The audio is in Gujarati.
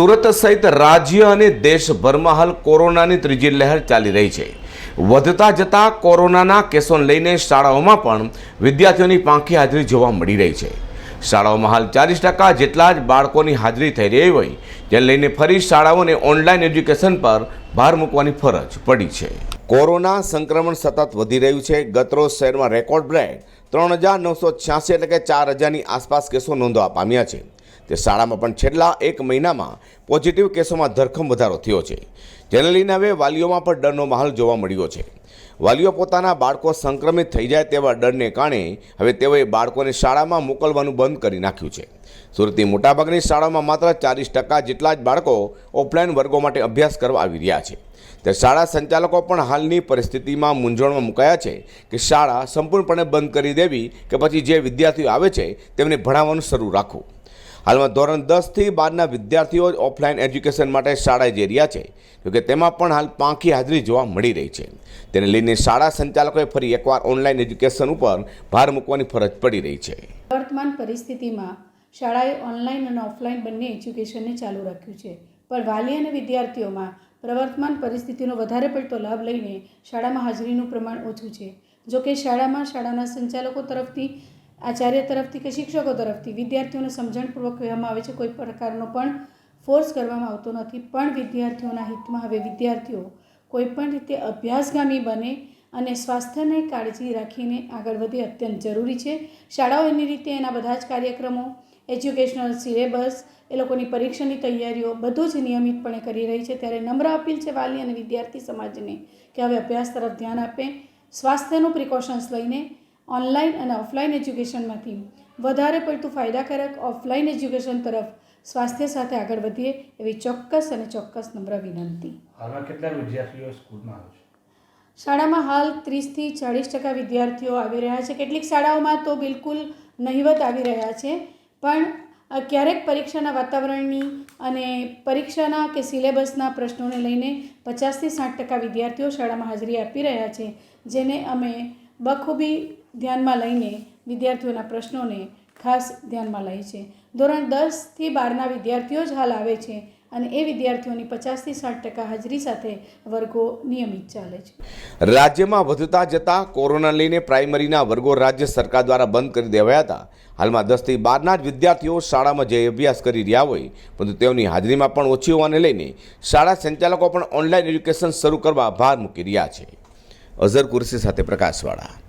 સુરત સહિત રાજ્ય અને દેશભરમાં હાલ કોરોનાની ત્રીજી લહેર ચાલી રહી છે. વધતા જતા કોરોનાના કેસોને લઈને શાળાઓમાં પણ વિદ્યાર્થીઓની પાંખી હાજરી જોવા મળી રહી છે. શાળાઓમાં હાલ ચાલીસ ટકા જેટલા જ બાળકોની હાજરી થઈ રહી હોય, જેને લઈને ફરી શાળાઓને ઓનલાઈન એજ્યુકેશન પર ભાર મૂકવાની ફરજ પડી છે. કોરોના સંક્રમણ સતત વધી રહ્યું છે. ગતરોજ શહેરમાં રેકોર્ડ બ્રેક ત્રણ હજાર નવસો છ્યાસી એટલે કે ચાર હજારની આસપાસ કેસો નોંધવા પામ્યા છે. તે શાળામાં પણ છેલ્લા એક મહિનામાં પોઝિટિવ કેસોમાં ધરખમ વધારો થયો છે. જેને લઈને હવે વાલીઓમાં પણ ડરનો માહોલ જોવા મળ્યો છે. વાલીઓ પોતાના બાળકો સંક્રમિત થઈ જાય તેવા ડરને કારણે હવે તેઓએ બાળકોને શાળામાં મોકલવાનું બંધ કરી નાખ્યું છે. સુરતની મોટાભાગની શાળામાં માત્ર ચાલીસ ટકા જેટલા જ બાળકો ઓફલાઈન વર્ગો માટે અભ્યાસ કરવા આવી રહ્યા છે. તે શાળા સંચાલકો પણ હાલની પરિસ્થિતિમાં મૂંઝવણમાં મુકાયા છે કે શાળા સંપૂર્ણપણે બંધ કરી દેવી કે પછી જે વિદ્યાર્થીઓ આવે છે તેમને ભણાવવાનું શરૂ રાખવું. હાલમાં ધોરણ દસથી બારના વિદ્યાર્થીઓ ઓફલાઈન એજ્યુકેશન માટે શાળાએ જઈ રહ્યા છે. જોકે તેમાં પણ હાલ પાંખી હાજરી જોવા મળી રહી છે. તેને લઈને શાળા સંચાલકોએ ફરી એકવાર ઓનલાઈન એજ્યુકેશન ઉપર ભાર મૂકવાની ફરજ પડી રહી છે. વર્તમાન પરિસ્થિતિમાં શાળાએ ઓનલાઈન અને ઓફલાઈન બંને એજ્યુકેશનને ચાલુ રાખ્યું છે. પણ વાલી અને વિદ્યાર્થીઓમાં પ્રવર્તમાન પરિસ્થિતિનો વધારે પડતો લાભ લઈને શાળામાં હાજરીનું પ્રમાણ ઓછું છે. જોકે શાળામાં શાળાના સંચાલકો તરફથી આચાર્ય તરફથી કે શિક્ષકો તરફથી વિદ્યાર્થીઓને સમજણપૂર્વક કહેવામાં આવે છે, કોઈ પ્રકારનો પણ ફોર્સ કરવામાં આવતો નથી. પણ વિદ્યાર્થીઓના હિતમાં હવે વિદ્યાર્થીઓ કોઈપણ રીતે અભ્યાસગામી બને અને સ્વાસ્થ્યને કાળજી રાખીને આગળ વધે અત્યંત જરૂરી છે. શાળાઓ એની રીતે એના બધા જ કાર્યક્રમો એજ્યુકેશનલ સિલેબસ એ લોકોની પરીક્ષાની તૈયારીઓ બધું જ નિયમિતપણે કરી રહી છે. ત્યારે નમ્ર અપીલ છે વાલી અને વિદ્યાર્થી સમાજને કે હવે અભ્યાસ તરફ ધ્યાન આપે, સ્વાસ્થ્યનું પ્રિકોશન્સ લઈને ઓનલાઈન અને ઓફલાઈન એજ્યુકેશનમાંથી. વધારે પડતું ફાયદાકારક ઓફલાઈન એજ્યુકેશન તરફ સ્વાસ્થ્ય સાથે આગળ વધીએ એવી ચોક્કસ અને ચોક્કસ નમ્ર વિનંતી. હાલમાં કેટલા વિદ્યાર્થીઓ સ્કૂલમાં આવે છે? શાળામાં હાલ ત્રીસથી ચાળીસ ટકા વિદ્યાર્થીઓ આવી રહ્યા છે. કેટલીક શાળાઓમાં તો બિલકુલ નહિવત આવી રહ્યા છે. પણ ક્યારેક પરીક્ષાના વાતાવરણની અને પરીક્ષાના કે સિલેબસના પ્રશ્નોને લઈને પચાસથી સાઠ ટકા વિદ્યાર્થીઓ શાળામાં હાજરી આપી રહ્યા છે જેને અમે બખૂબી ધ્યાનમાં લઈને વિદ્યાર્થીઓના પ્રશ્નોને ખાસ ધ્યાનમાં લઈએ છે. ધોરણ દસથી બારના વિદ્યાર્થીઓ જ હાલ આવે છે અને એ વિદ્યાર્થીઓની પચાસથી સાઠ ટકા હાજરી સાથે વર્ગો નિયમિત ચાલે છે. રાજ્યમાં વધતા જતા કોરોના લઈને પ્રાઇમરીના વર્ગો રાજ્ય સરકાર દ્વારા બંધ કરી દેવાયા હતા. હાલમાં દસથી બારના જ વિદ્યાર્થીઓ શાળામાં જઈ અભ્યાસ કરી રહ્યા હોય, પરંતુ તેઓની હાજરીમાં પણ ઓછી હોવાને લઈને શાળા સંચાલકો પણ ઓનલાઈન એજ્યુકેશન શરૂ કરવા ભાર મૂકી રહ્યા છે. અઝર કુરશી સાથે પ્રકાશવાળા.